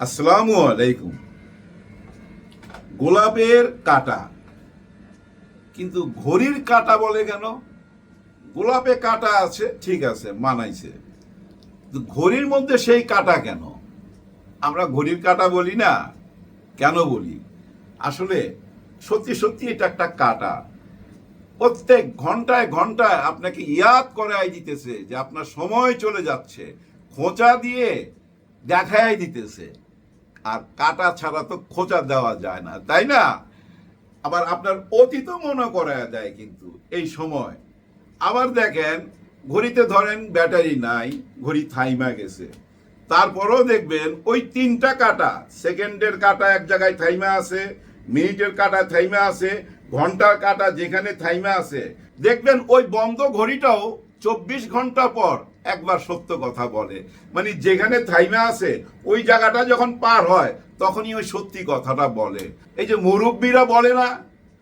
আসসালামু আলাইকুম। গোলাপের কাটা। কিন্তু ঘড়ির কাটা বলে কেন? গোলাপে কাটা আছে, ঠিক আছে, মানাইছে। ঘড়ির মধ্যে সেই কাটা কেন? আমরা ঘড়ির কাটা বলি না, কেন বলি? আসলে সত্যি সত্যি এটা একটা কাটা। প্রত্যেক ঘন্টায় ঘন্টায় আপনাকে ইয়াদ করাই দিতেছে যে আপনার সময় চলে যাচ্ছে। খোঁচা দিয়ে দেখাই দিতেছে। আর কাটা ছাড়া তো খোঁচা দেওয়া যায় না, তাই না? আবার আপনার অতীত মনে করা দেয় কিন্তু এই সময়। আবার দেখেন, ঘড়িতে ধরেন ব্যাটারি নাই, ঘড়ি থাইমা গেছে। তারপরেও দেখবেন ওই তিনটা কাটা, সেকেন্ডের কাটা এক জায়গায় থাইমা আছে, মিনিটের কাটা থাইমা আছে, ঘণ্টার কাটা যেখানে থাইমা আছে। দেখবেন ওই বন্ধ ঘড়িটাও চব্বিশ ঘণ্টা পর একবার সত্য কথা বলে। মানে যেখানে থাইমা আছে, ওই জায়গাটা যখন পার হয়, তখনই ওই সত্যি কথাটা বলে। এই যে মুরব্বীরা বলে না,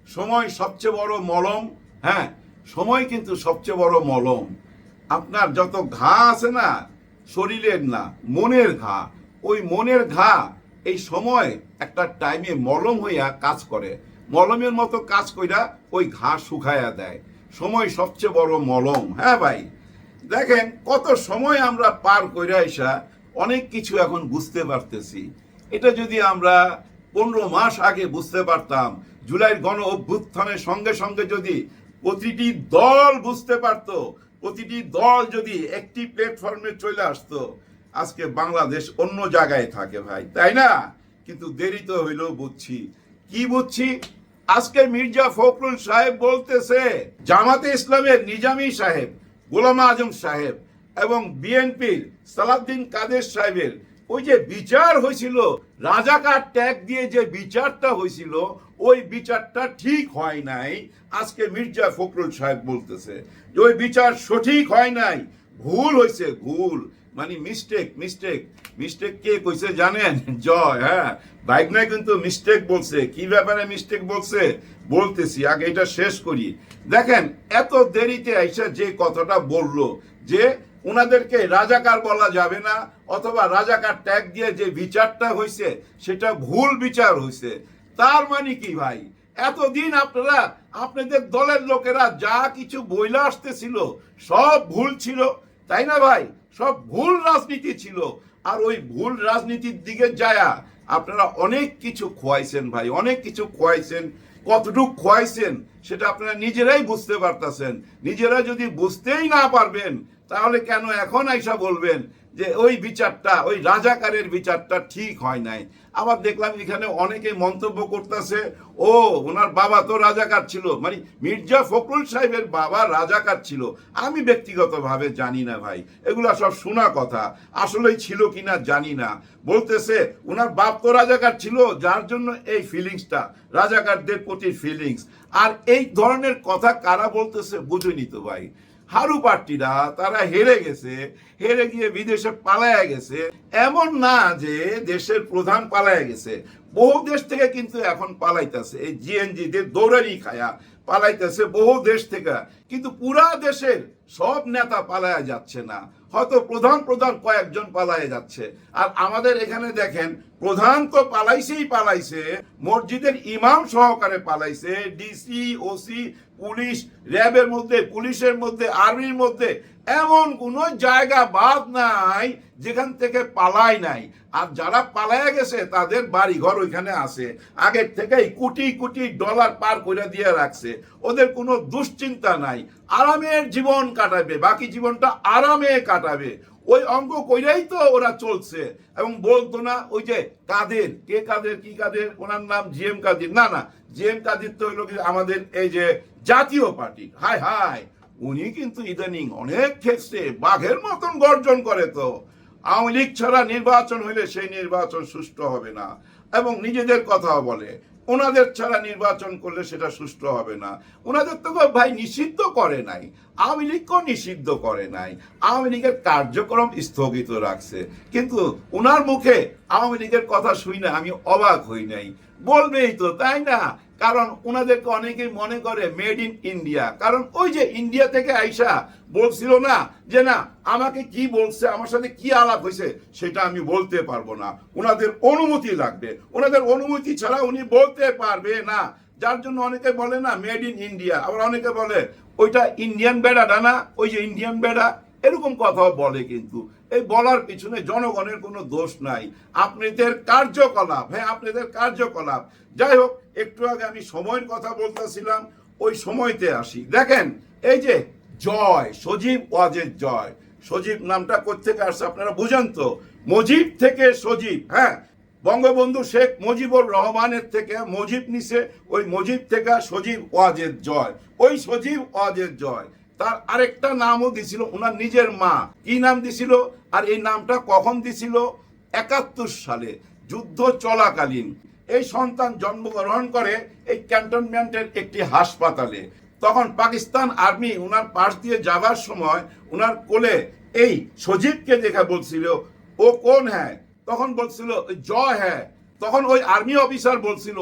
সময় সবচেয়ে বড় মলম হ্যাঁ সময় কিন্তু সবচেয়ে বড় মলম। আপনার যত ঘা আছে না, শরীরের না, মনের ঘা, ওই মনের ঘা এই সময় একটা টাইমে মলম হইয়া কাজ করে। মলমের মতো কাজ কইরা ওই ঘা শুকায়া দেয়। সময় সবচেয়ে বড় মলম হ্যাঁ ভাই? দেখেন, কত সময় আমরা পার কইরা এসা অনেক কিছু এখন বুঝতে পারতেছি। এটা যদি আমরা পনেরো মাস আগে বুঝতে পারতাম, জুলাইয়ের গণ অভ্যুত্থানের সঙ্গে সঙ্গে যদি প্রতিটি দল বুঝতে পারতো, প্রতিটি দল যদি একটি প্ল্যাটফর্মে চলে আসতো, আজকে বাংলাদেশ অন্য জায়গায় থাকে ভাই, তাই না? কিন্তু দেরি তো হইলেও বুঝছি। কি বুঝছি? আজকে মির্জা ফখরুল সাহেব বলতেছে, জামাতে ইসলামের নিজামী সাহেব গোলাম আজম সাহেব এবং বিএনপির সালাউদ্দিন কাদের সাহেবের ওই যে বিচার হয়েছিল, রাজাকার ট্যাগ দিয়ে যে বিচারটা হয়েছিল, ওই বিচারটা ঠিক হয় নাই। আজকে মির্জা ফখরুল সাহেব বলতেছে যে ওই বিচার সঠিক হয় নাই। ভুল হয়েছে, ভুল। মানে মিস্টেক মিস্টেক মিস্টেক কে কইছে জানেন? জয় হ্যাঁ। বাইক নাই কিন্তু মিস্টেক বলছে। কি ব্যাপারে মিস্টেক বলছে? বলতেছি, আগে এটা শেষ করি। দেখেন, এত দেরিতে আইসা যে কথাটা বলল, যে ওনাদেরকে রাজাকার বলা যাবে না, অথবা রাজাকার ট্যাগ দিয়ে যে বিচারটা হয়েছে সেটা ভুল বিচার হয়েছে তার মানে কি ভাই? এতদিন আপনারা, আপনাদের দলের লোকেরা যা কিছু বইলা আসতেছিল, সব ভুল ছিল। তাই না ভাই? সব ভুল রাজনীতি ছিল। আর ওই ভুল রাজনীতির দিকে যায়া আপনারা অনেক কিছু খোয়াইছেন ভাই, অনেক কিছু খোয়াইছেন। কতটুকু খোয়াইছেন সেটা আপনারা নিজেরাই বুঝতে পারতেছেন। নিজেরা যদি বুঝতেই না পারবেন, তাহলে কেন এখন আইসা বলবেন যে ওই বিচারটা, ওই রাজাকারের বিচারটা ঠিক হয় নাই। আবার দেখলাম এখানে অনেকে মন্তব্য করতেছে, ও, ওনার বাবা তো রাজাকার ছিল। মানে মির্জা ফখরুল সাহেবের বাবা রাজাকার ছিল। আমি ব্যক্তিগতভাবে জানি না ভাই, এগুলা সব শোনা কথা। আসলেই ছিল কিনা জানি না। বলতেছে, ওনার বাপ তো রাজাকার ছিল, যার জন্য এই ফিলিংসটা রাজাকারদের প্রতি ফিলিংস আর এই ধরনের কথা কারা বলতেছে বুঝুনি তো ভাই। হারু পার্টিরা, তারা হেরে গেছে, হেরে গিয়ে বিদেশে পালায়া গেছে। এমন না যে দেশের প্রধান পালায়া গেছে। বহু দেশ থেকে কিন্তু এখন পালাইতেছে। এই জিএনজি দের দৌড়ানি খায়া পালাইতেছে বহু দেশ থেকে। কিন্তু পুরা দেশের সব নেতা পালায়া যাচ্ছে না। হয়তো প্রধান প্রধান কয়েকজন পালায় যাচ্ছে। আর আমাদের এখানে দেখেন, প্রধান তো পালাইছেই পালাইছে, মসজিদের ইমাম সহকারে পালাইছে, ডিসি, ওসি পুলিশ, র্যাবের মধ্যে, পুলিশের মধ্যে, আর্মির মধ্যে এমন কোন জায়গা বাদ নাই যেখান থেকে পালাই নাই। আর যারা পালায়া গেছে, তাদের বাড়ি ঘর ওইখানে আছে। আগের থেকেই কোটি কোটি ডলার পার করে দিয়ে রাখছে। ওদের কোনো দুশ্চিন্তা নাই। আরামের জীবন কাটাবে। বাকি জীবনটা আরামে কাটাবে। ওই অঙ্গ কইরাই তো ওরা চলছে। এবং বলতো না, ওই যে কাদের? কে কাদের? কি কাদের? ওনার নাম জি এম কাদির? না না জি এম কাদির তো হলো আমাদের এই যে জাতীয় পার্টি। হায় হায়, উনি কিন্তু ইদানিং অনেক ক্ষেত্রে বাঘের মতন গর্জন করে তো। আওয়ামী লীগ ছাড়া নির্বাচন হইলে সেই নির্বাচন সুষ্ঠু হবে না। এবং নিজেদের কথাও বলে, ওনাদের ছাড়া নির্বাচন করলে সেটা সুষ্ঠু হবে না। ওনাদের তো ভাই নিষিদ্ধ করে নাই। আওয়ামী লীগকেও নিষিদ্ধ করে নাই। আওয়ামী লীগের কার্যক্রম স্থগিত রাখছে। কিন্তু ওনার মুখে আওয়ামী লীগের কথা শুই না, আমি অবাক হই নাই। বলবেই তো, তাই না? কারণ ওনাদেরকে অনেকেই মনে করে মেড ইন ইন্ডিয়া। কারণ ওই যে ইন্ডিয়া থেকে আইসা বলছিল না যে না, আমাকে কি বলছে, আমার সাথে কি আলাপ হয়েছে, সেটা আমি বলতে পারব না। ওনাদের অনুমতি লাগবে। ওনাদের অনুমতি ছাড়া উনি বলতে পারবে না। যার জন্য অনেকে বলে না, মেড ইন ইন্ডিয়া। আবার অনেকে বলে, ওইটা ইন্ডিয়ান বেড়াটা না, ওই যে ইন্ডিয়ান বেড়া। এরকম কথাও বলে কিন্তু। এই বলার পিছনে জনগণের কোনো দোষ নাই। আপনাদের কার্যকলাপ হ্যাঁ আপনাদের কার্যকলাপ। যাই হোক, একটু আগে আমি সময়ের কথা বলতেছিলাম, ওই সময়তে আসি। দেখেন, এই যে জয়, সজীব ওয়াজের জয়। সজীব নামটা কোথেকে আসছে আপনারা বুঝেন তো? মজিব থেকে সজীব হ্যাঁ? বঙ্গবন্ধু শেখ মুজিবুর রহমানের থেকে মজিব নিছে, ওই মজিব থেকে সজীব ওয়াজের জয়। ওই সজীব ওয়াজের জয়। তার আরেকটা নামও দিছিল ওনার নিজের মা। কি নাম দিছিল আর এই নামটা কখন দিছিল? একাত্তর সালে, যুদ্ধ চলাকালীন। এই সন্তান জন্মগ্রহণ করে এই ক্যান্টনমেন্টের একটি হাসপাতালে। তখন পাকিস্তান আর্মি ওনার পাশ দিয়ে যাবার সময় ওনার কোলে এই সজীবকে দেখা বলছিল, ও কোন হ্যাঁ তখন বলছিল জয় হ্যাঁ তখন ওই আর্মি অফিসার বলছিল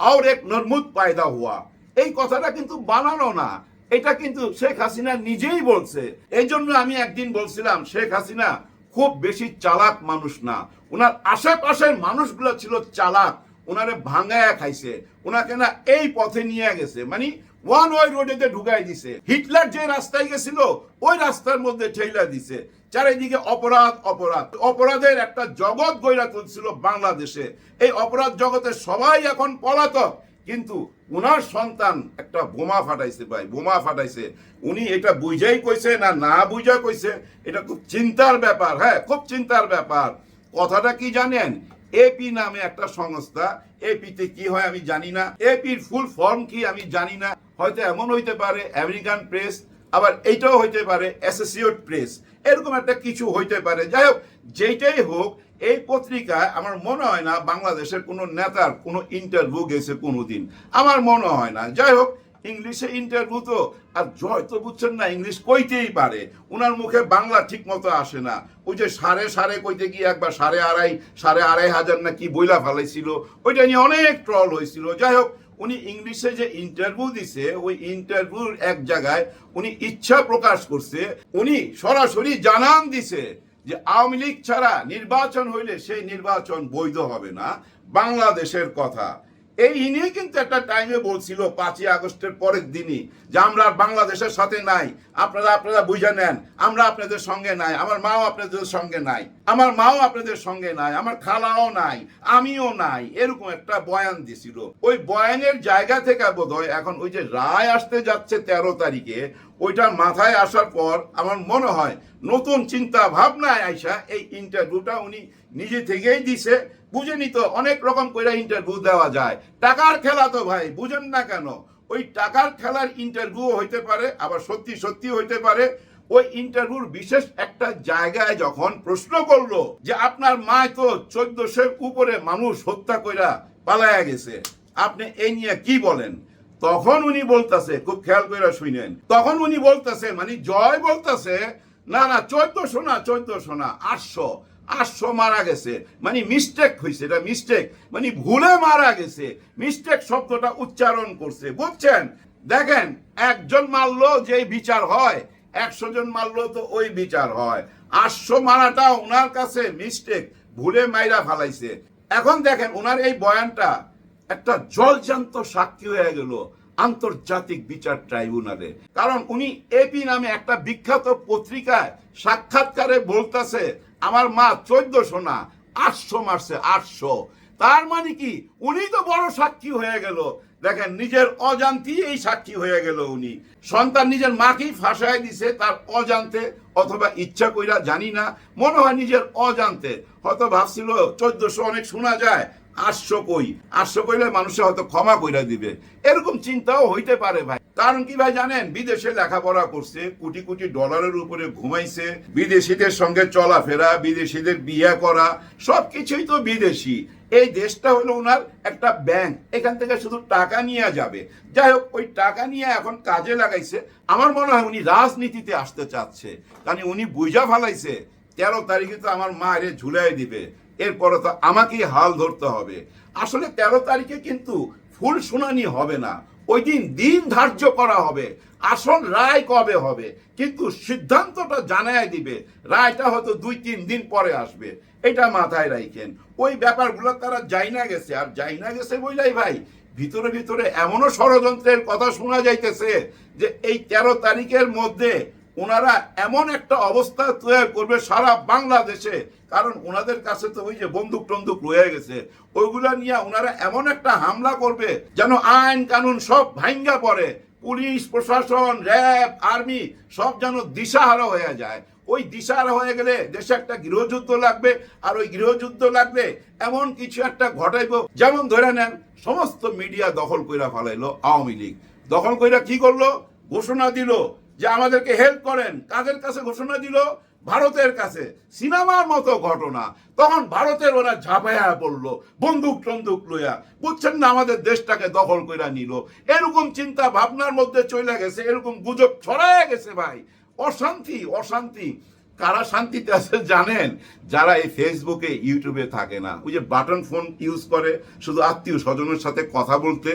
আর এক নরমুদ পায়দা হওয়া এই কথাটা কিন্তু বানানো না। এটা কিন্তু শেখ হাসিনা নিজেই বলছে। এই জন্য আমি একদিন বলছিলাম, শেখ হাসিনা খুব বেশি চালাক মানুষ না। ওনার আশেপাশের মানুষগুলো ছিল চালাক। ওনারে ভাঙায়া খাইছে। ওনাকে না এই পথে নিয়ে গেছে। মানে ওয়ান ওয়াই রোডেতে ঢুকাই দিছে। হিটলার যে রাস্তায় গেছিল, ওই রাস্তার মধ্যে ঠেলা দিছে। চারিদিকে অপরাধ অপরাধ। অপরাধের একটা জগৎ গইরা তুলছিল বাংলাদেশে। এই অপরাধ জগতে সবাই এখন পলাতক। কিন্তু উনার সন্তান একটা বোমা ফাটাইছে ভাই, বোমা ফাটাইছে। উনি এটা বুঝাই কইছে না না বুঝা কইছে, এটা খুব চিন্তার ব্যাপার হ্যাঁ খুব চিন্তার ব্যাপার। কথাটা কি জানেন? এপি নামে একটা সংস্থা এপিতে কি হয় আমি জানি না। এপির ফুল ফর্ম কি আমি জানি না। হয়তো এমন হইতে পারে আমেরিকান প্রেস আবার এইটাও হইতে পারে অ্যাসোসিয়েট প্রেস এরকম একটা কিছু হইতে পারে। যাই হোক, যেইটাই হোক এই পত্রিকায় আমার মনে হয় না বাংলাদেশের কোনো নেতার কোনো ইন্টারভিউ গেছে কোনোদিন। আমার মনে হয় না। যাই হোক, ইংলিশে ইন্টারভিউ তো, আর জয় তো বুঝছেন না, ইংলিশ কইতেই পারে। ওনার মুখে বাংলা ঠিক মতো আসে না। ওই যে সাড়ে সাড়ে কইতে গিয়ে একবার সাড়ে আড়াই সাড়ে আড়াই হাজার না কি বইলা ফেলাইছিল, ওইটা নিয়ে অনেক ট্রল হয়েছিল যাই হোক, উনি ইংলিশে যে ইন্টারভিউ দিছে, ওই ইন্টারভিউর এক জায়গায় উনি ইচ্ছা প্রকাশ করছে, উনি সরাসরি জানান দিছে যে আওয়ামী লীগ ছাড়া নির্বাচন হইলে সেই নির্বাচন বৈধ হবে না। বাংলাদেশের কথা। এই ইনিই কিন্তু একটা টাইমে বলছিল পাঁচই আগস্টের পরের দিনই যে আমরা বাংলাদেশের সাথে নাই। আপনারা আপনারা বুঝে নেন, আমরা আপনাদের সঙ্গে নাই, আমার মাও আপনাদের সঙ্গে নাই, আমার মাও আপনাদের সঙ্গে নাই, আমার খালাও নাই, আমিও নাই, এরকম একটা বয়ান দিছিল। ওই বয়ানের জায়গা থেকে বোধহয় এখন ওই যে রায় আসতে যাচ্ছে তেরো তারিখে, ওইটা মাথায় আসার পর আমার মনে হয় নতুন চিন্তা ভাবনায় আইসা এই ইন্টারভিউটা উনি নিজে থেকেই দিছে বুঝে নিত অনেক রকম করে ইন্টারভিউ দেওয়া যায়। টাকার খেলা তো ভাই, বুঝেন না কেন? ওই টাকার খেলার ইন্টারভিউ হইতে পারে, আবার সত্যি সত্যি হইতে পারে। ওই ইন্টারভিউর বিশেষ একটা জায়গায় যখন প্রশ্ন করল যে আপনার মা তো চোদ্দশোর উপরে মানুষ হত্যা কইরা পালায়া গেছে, আপনি এই নিয়ে কি বলেন? তখন উনি বলতেছে, খুব খেয়াল করে শুনেন, তখন উনি বলতেছে মানে জয় বলতেছে, না না, চোদ্দশো না চোদ্দশো না, আটশো। আটশো মারা গেছে। মানে মিস্টেক হয়েছে এটা মিস্টেক মানে ভুলে মারা গেছে। মিস্টেক শব্দটা উচ্চারণ করছে, বুঝছেন? দেখেন, একজন মারলো যে বিচার হয়, একশো জন মারলো তো ওই বিচার হয়। আটশো মারাটা ওনার কাছে মিস্টেক ভুলে মাইরা ফালাইছে। এখন দেখেন ওনার এই বয়ানটা একটা জলজান্ত সাক্ষী হয়ে গেল আন্তর্জাতিক বিচার ট্রাইব্যুনালে। কারণ উনি এপি নামে একটা বিখ্যাত পত্রিকায় সাক্ষাৎকারে বলতেছে আমার মা চোদ্দশো না আটশো মারছে, আটশো। তার মানে কি? উনি তো বড় সাক্ষী হয়ে গেল। দেখেন, নিজের অজান্তি এই সাক্ষী হয়ে গেল উনি। সন্তান নিজের মাকেই ফাঁসায় দিছে, তার অজান্তে, অথবা ইচ্ছা কইরা জানি না, মনে হয় নিজের অজান্তে। হয়তো ভাবছিল, চোদ্দশো অনেক শোনা যায় আটশো কই? আটশো কইলে মানুষে হয়তো ক্ষমা কইরা দিবে। এরকম চিন্তাও হইতে পারে ভাই। কারণ কি ভাই জানেন? বিদেশে লেখাপড়া করছে, কোটি কোটি ডলারের উপরে ঘুমাইছে, বিদেশিদের সঙ্গে চলাফেরা, বিদেশিদের বিয়ে করা, সবকিছুই তো বিদেশি। এই দেশটা হলো ওনার একটা ব্যাংক। এখান থেকে শুধু টাকা নিয়ে যাবে। যাই হোক, ওই টাকা নিয়ে এখন কাজে লাগাইছে। আমার মনে হয় উনি রাজনীতিতে আসতে চাচ্ছে। কারণ উনি বুঝা ফালাইছে, তেরো তারিখে তো আমার মা ঝুলাই দিবে। এরপরে তো আমাকেই হাল ধরতে হবে। আসলে তেরো তারিখে কিন্তু ফুল শুনানি হবে না। ওই দিন দিন ধার্য করা হবে। আসল রায় কবে হবে? কিন্তু সিদ্ধান্তটা জানায় দিবে। রায়টা হয়তো দুই, তিন দিন পরে আসবে। এটা মাথায় রাখেন ওই ব্যাপারগুলো তারা যাই না গেছে। আর যাই না গেছে বইলাই ভাই, ভিতরে ভিতরে এমনও ষড়যন্ত্রের কথা শোনা যাইতেছে যে এই তেরো তারিখের মধ্যে ওনারা এমন একটা অবস্থা তৈরি করবে সারা বাংলাদেশে। কারণ ওনাদের কাছে তো ওই যে বন্দুক টন্দুক রয়ে গেছে। ওইগুলা নিয়ে ওনারা এমন একটা হামলা করবে যেন আইন কানুন সব ভাঙ্গা পড়ে। পুলিশ, প্রশাসন, র্যাব, আর্মি সব যেন দিশাহারা হয়ে যায়। ওই দিশাহারা হয়ে গেলে দেশে একটা গৃহযুদ্ধ লাগবে আর ওই গৃহযুদ্ধ লাগবে এমন কিছু একটা ঘটাইব। যেমন ধরে নেন, সমস্ত মিডিয়া দখল কইরা ফেলাইলো আওয়ামী লীগ। দখল কইরা কি করল? ঘোষণা দিল যে আমাদেরকে হেল্প করেন, কাদের কাছে ঘোষণা দিল? ভারতের কাছে। সিনেমার মতো ঘটনা। তখন ভারতের ওরা ঝাঁপাইয়া পড়ল, বন্দুক টন্দুক লইয়া। বুঝছেন না, আমাদের দেশটাকে দখল কইরা নিল। এরকম চিন্তা ভাবনার মধ্যে চলে গেছে, এরকম গুজব ছড়ায় গেছে ভাই। অশান্তি অশান্তি। কারা শান্তিতে আছে জানেন? যারা এই ফেসবুকে ইউটিউবে থাকে না। ওই যে বাটন ফোন ইউজ করে, শুধু আত্মীয় স্বজনের সাথে কথা বলতে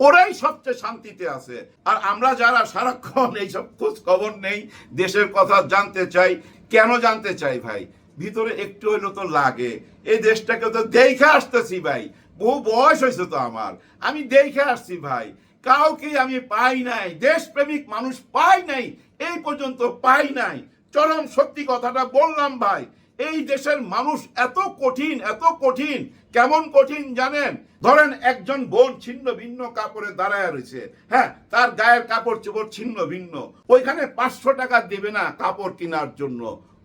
ওরাই সবচেয়ে শান্তিতে আছে। আর আমরা যারা সারাক্ষণ এইসব খোঁজ খবর নেই, দেশের কথা জানতে চাই, কেন জানতে চাই ভাই? ভিতরে একটু হইল তো লাগে। এই দেশটাকে তো দেখে আসতেছি ভাই। বহু বয়স হয়েছে তো আমার। আমি দেখে আসছি ভাই। কাউকে আমি পাই নাই। দেশপ্রেমিক মানুষ পাই নাই। এই পর্যন্ত পাই নাই। চরম সত্যি কথাটা বললাম ভাই। এই দেশের মানুষ এত কঠিন এত কঠিন। কেমন কঠিন জানেন? ধরেন একজন বোন ছিন্ন ভিন্ন কাপড়ে দাঁড়ায় রয়েছে। হ্যাঁ তার গায়ের কাপড় চোপড় ছিন্ন ভিন্ন। ওইখানে পাঁচশো টাকা দেবে না কাপড় কেনার জন্য।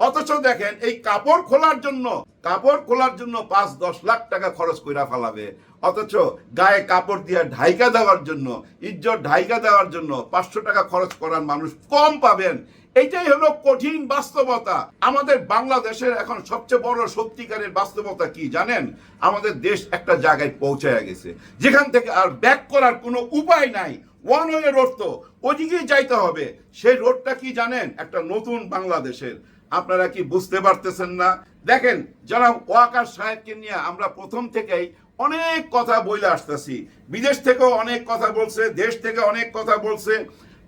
অথচ দেখেন, এই কাপড় খোলার জন্য, কাপড় খোলার জন্য পাঁচ, দশ লাখ টাকা খরচ কইরা ফেলাবে। অথচ গায়ে কাপড় দিয়ে ঢাইকা দেওয়ার জন্য, ইজ্জত ঢাইকা দেওয়ার জন্য পাঁচশো টাকা খরচ করার মানুষ কম পাবেন। এইটাই হলো কঠিন বাস্তবতা। আমাদের বাংলাদেশের এখন সবচেয়ে বড় সত্যিকারের বাস্তবতা কি জানেন? আমাদের দেশ একটা জায়গায় পৌঁছায় গেছে। যেখান থেকে আর ব্যাক করার কোনো উপায় নাই। ওয়ান ওয়ে রোড তো ওদিকেই যাইতে হবে। সেই রোডটা কি জানেন? একটা নতুন বাংলাদেশের। আপনারা কি বুঝতে পারতেছেন না? দেখেন, যারা ওয়াকার সাহেবকে নিয়ে আমরা প্রথম থেকেই অনেক কথা বইলে আসতেছি। বিদেশ থেকেও অনেক কথা বলছে, দেশ থেকে অনেক কথা বলছে।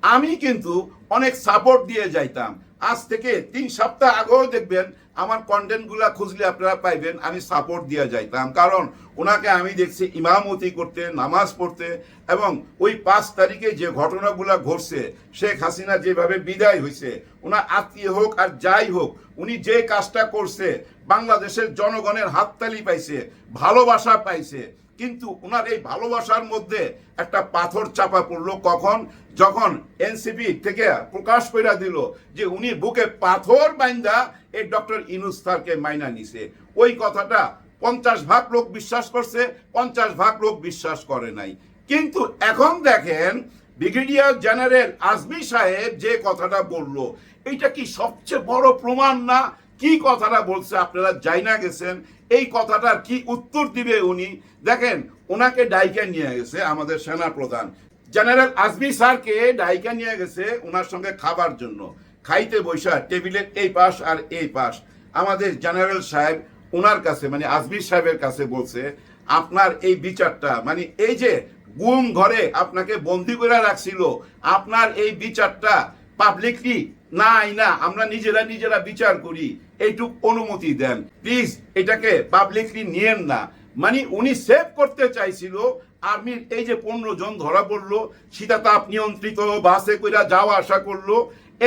আমি কিন্তু অনেক সাপোর্ট দিয়ে যাইতাম। আজ থেকে তিন সপ্তাহ আগেও দেখবেন আমার কন্টেন্টগুলা খুঁজলে আপনারা পাইবেন, আমি সাপোর্ট দিয়ে যাইতাম। কারণ ওনাকে আমি দেখছি ইমামতি করতে, নামাজ পড়তে এবং ওই পাঁচ তারিখে যে ঘটনাগুলা ঘটছে, শেখ হাসিনা যেভাবে বিদায় হয়েছে ওনার আত্মীয় হোক আর যাই হোক, উনি যে কাজটা করছে, বাংলাদেশের জনগণের হাততালি পাইছে, ভালোবাসা পাইছে কিন্তু ওনার এই ভালোবাসার মধ্যে একটা পাথর চাপা পড়ল। কখন? যখন এনসিপি থেকে প্রকাশ করে দিল যে উনি বুকে পাথর বাইন্দা এই ডক্টর ইনুস স্যারকে মাইনা নিছে। ওই কথাটা পঞ্চাশ ভাগ লোক বিশ্বাস করছে, পঞ্চাশ ভাগ লোক বিশ্বাস করে নাই। কিন্তু এখন দেখেন, ব্রিগেডিয়ার জেনারেল আজমি সাহেব যে কথাটা বলল, এইটা কি সবচেয়ে বড় প্রমাণ না? কি কথাটা বলছে আপনারা যাই না গেছেন? এই কথাটার কি উত্তর দিবে উনি? দেখেন, ওনাকে ডাইকে নিয়ে গেছে আমাদের সেনা প্রধান জেনারেল আজমি স্যারকে ডাইকা নিয়ে গেছে ওনার সঙ্গে খাবার জন্য। খাইতে বৈশা টেবিলের এই পাশ আর এই পাশ। আমাদের জেনারেল সাহেব ওনার কাছে মানে আজমির সাহেবের কাছে বলছে, আপনার এই বিচারটা মানে এই যে গুম ঘরে আপনাকে বন্দি করে রাখছিল, আপনার এই বিচারটা পাবলিকলি নাই না আমরা নিজেরা নিজেরা বিচার করি, এইটুক অনুমতি দেন। প্লিজ এটাকে পাবলিকলি নিয়েন না। মানে উনি সেভ করতে চাইছিল আর্মির এই যে পনেরো জন ধরা পড়ল শীতাতাপ নিয়ন্ত্রিত, বাসে কইরা যাওয়া আসা করল,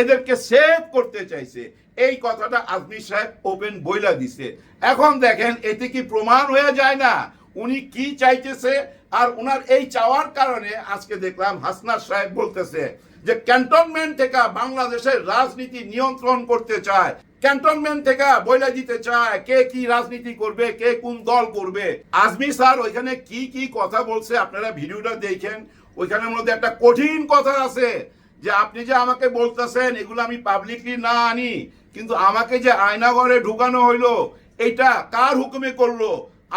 এদেরকে সেভ করতে চাইছে। এই কথাটা আজমি সাহেব ওপেন বইলা দিছে। এখন দেখেন, এতে কি প্রমাণ হয়ে যায় না? উনি কি চাইতেছে? আর ওনার এই চাওয়ার কারণে আজকে দেখলাম হাসনার সাহেব বলতেছে যে ক্যান্টনমেন্ট থেকে বাংলাদেশের রাজনীতি নিয়ন্ত্রণ করতে চায়। ক্যান্টনমেন্ট থেকে বইলা দিতে চায়, কে কি রাজনীতি করবে, কে কোন দল করবে। আজমি স্যার, ওইখানে কি কি কথা বলছে আপনারা ভিডিওটা দেখেন। ওইখানের মধ্যে একটা কঠিন কথা আছে, যে আপনি যে আমাকে বলতেছেন, এগুলো আমি পাবলিকলি না আনি, কিন্তু আমাকে যে আয়নাঘরে ঢুকানো হইল, এটা কার হুকুমে করল?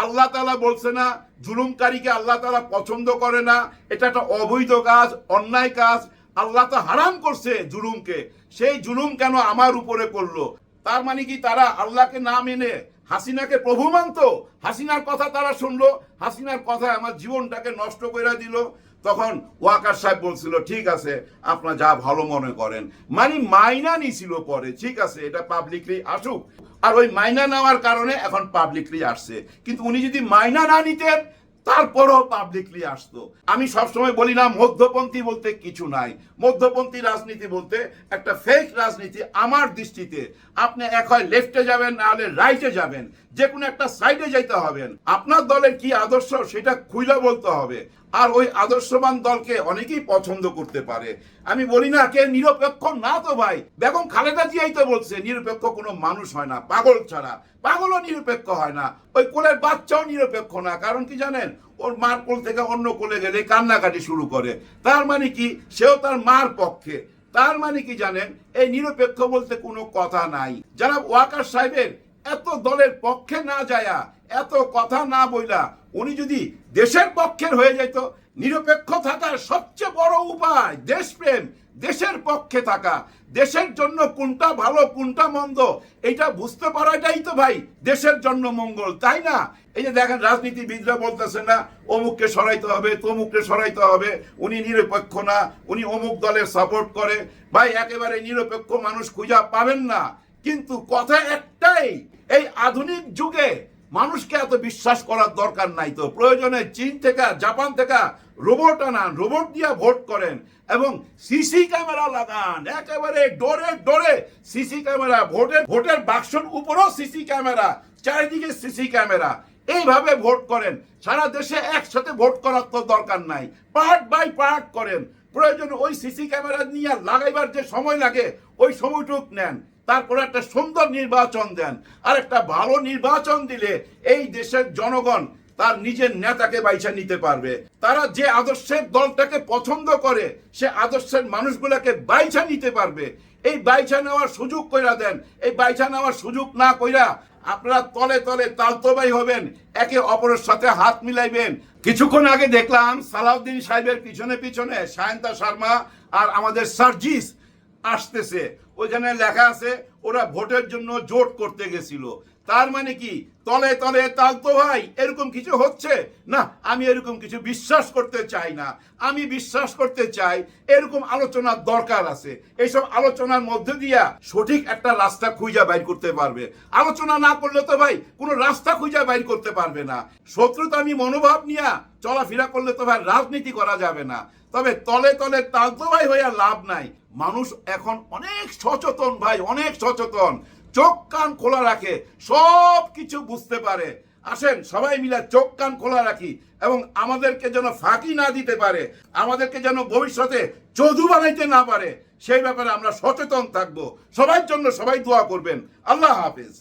আল্লাহ তালা বলছে না, জুলুমকারীকে আল্লাহ তালা পছন্দ করে না, এটা একটা অবৈধ কাজ, অন্যায় কাজ, আল্লাহ তো হারাম করছে জুলুমকে। সেই জুলুম কেন আমার উপরে করল? তার মানে কি তারা আল্লাহকে না মেনে হাসিনাকে প্রভু মানতো? হাসিনার কথা তারা শুনলো, হাসিনার কথা আমার জীবনটাকে নষ্ট করে দিল। তখন ওয়াকার সাহেব বলছিল, ঠিক আছে, আপনার যা ভালো মনে করেন। মানে মাইনা নিছিল পরে, ঠিক আছে, এটা পাবলিকলি আসুক। আর ওই মাইনা নেওয়ার কারণে এখন পাবলিকলি আসছে। কিন্তু উনি যদি মাইনা না নিতেন তারপরও পাবলিকলি আসতো। আমি সবসময় বলি না, মধ্যপন্থী বলতে কিছু নাই। মধ্যপন্থী রাজনীতি বলতে একটা ফেক রাজনীতি আমার দৃষ্টিতে। আপনি এক হয় লেফটে যাবেন, না হলে রাইটে যাবেন। যে কোনো একটা সাইডে যাইতে হবেন। আপনার দলের কি আদর্শ, সেটা খুইলা বলতে হবে। আর ওই আদর্শবান দলকে অনেকেই পছন্দ করতে পারে। আমি বলি না কে, নিরপেক্ষ না তো ভাই। বেগম খালেদা জিয়াই তো বলছে, নিরপেক্ষ কোনো মানুষ হয় না, পাগল ছাড়া। পাগলও নিরপেক্ষ হয় না। ওই কোলের বাচ্চাও নিরপেক্ষ না। কারণ কি জানেন? ওর মার কোল থেকে অন্য কোলে গেলে কান্নাকাটি শুরু করে। তার মানে কি? সেও তার মার পক্ষে। তার মানে কি জানেন? এই নিরপেক্ষ বলতে কোনো কথা নাই। যারা ওয়াকার সাহেবের এত দলের পক্ষে না যায়া, এত কথা না বইলা, উনি যদি দেশের পক্ষের হয়ে যেত নিরপেক্ষ থাকার সবচেয়ে বড় উপায় দেশপ্রেম, দেশের পক্ষে থাকা। দেশের জন্য কোনটা ভালো, কোনটা মন্দ এটা বুঝতে পারাটাই তো ভাই দেশের জন্য মঙ্গল, তাই না? এই যে দেখেন, রাজনীতিবিদরা বলতেছে না, অমুককে সরাইতে হবে, তমুককে সরাইতে হবে, উনি নিরপেক্ষ না, উনি অমুক দলের সাপোর্ট করে। ভাই, একেবারে নিরপেক্ষ মানুষ খুঁজা পাবেন না। কিন্তু কথা একটাই, এই আধুনিক যুগে মানুষকে এত বিশ্বাস করার দরকার নাই তো। প্রয়োজনে চীন থেকে, জাপান থেকে রোবট আনান, রোবট দিয়ে ভোট করেন এবং সিসি ক্যামেরা লাগান। একেবারে ডোরে ডোরে সিসি ক্যামেরা, ভোটের ভোটের বাক্সর উপরও সিসি ক্যামেরা, চারিদিকে সিসি ক্যামেরা। এইভাবে ভোট করেন। সারা দেশে একসাথে ভোট করার তো দরকার নাই। পার্ট বাই পার্ট করেন। প্রয়োজন ওই সিসি ক্যামেরা নিয়ে লাগাইবার যে সময় লাগে, ওই সময়টুক নেন। তারপরে একটা সুন্দর নির্বাচন দেন। আর একটা ভালো নির্বাচন দিলে এই দেশের জনগণ তার নিজের নেতাকে বাইছা নিতে পারবে। তারা যে আদর্শের দলটাকে পছন্দ করে, সে আদর্শের মানুষগুলাকে বাইছা নিতে পারবে। এই বাইছা নেওয়ার সুযোগ কইরা দেন। এই বাইছা নেওয়ার সুযোগ না কইরা আপনারা তলে তলে তালতবাই হবেন, একে অপরের সাথে হাত মিলাইবেন। কিছুক্ষণ আগে দেখলাম সালাউদ্দিন সাহেবের পিছনে পিছনে সায়ন্তা শর্মা আর আমাদের সার্জিস আসতেছে। ওইখানে লেখা আছে ওরা ভোটের জন্য জোট করতে গেছিল। তার মানে কি? তলে তলে তাল তো ভাই, এরকম কিছু হচ্ছে? না, আমি এরকম কিছু বিশ্বাস করতে চাই না। আমি বিশ্বাস করতে চাই এরকম আলোচনার দরকার আছে। এইসব আলোচনার মধ্যে দিয়া সঠিক একটা রাস্তা খুঁজা বাইর করতে পারবে। আলোচনা না করলে তো ভাই কোনো রাস্তা খুঁজা বাইর করতে পারবে না। শত্রুতা আমি মনোভাব নিয়া চলাফেরা করলে তো ভাই রাজনীতি করা যাবে না। তবে তলে তলে তালতোভাই হইয়া লাভ নাই। মানুষ এখন অনেক সচেতন ভাই, অনেক সচেতন। চোখ কান খোলা রাখে সব কিছু বুঝতে পারে। আসেন, সবাই মিলে চোখ কান খোলা রাখি এবং আমাদেরকে যেন ফাঁকি না দিতে পারে, আমাদেরকে যেন ভবিষ্যতে চধু বানাইতে না পারে, সেই ব্যাপারে আমরা সচেতন থাকব। সবার জন্য সবাই দোয়া করবেন। আল্লাহ হাফেজ।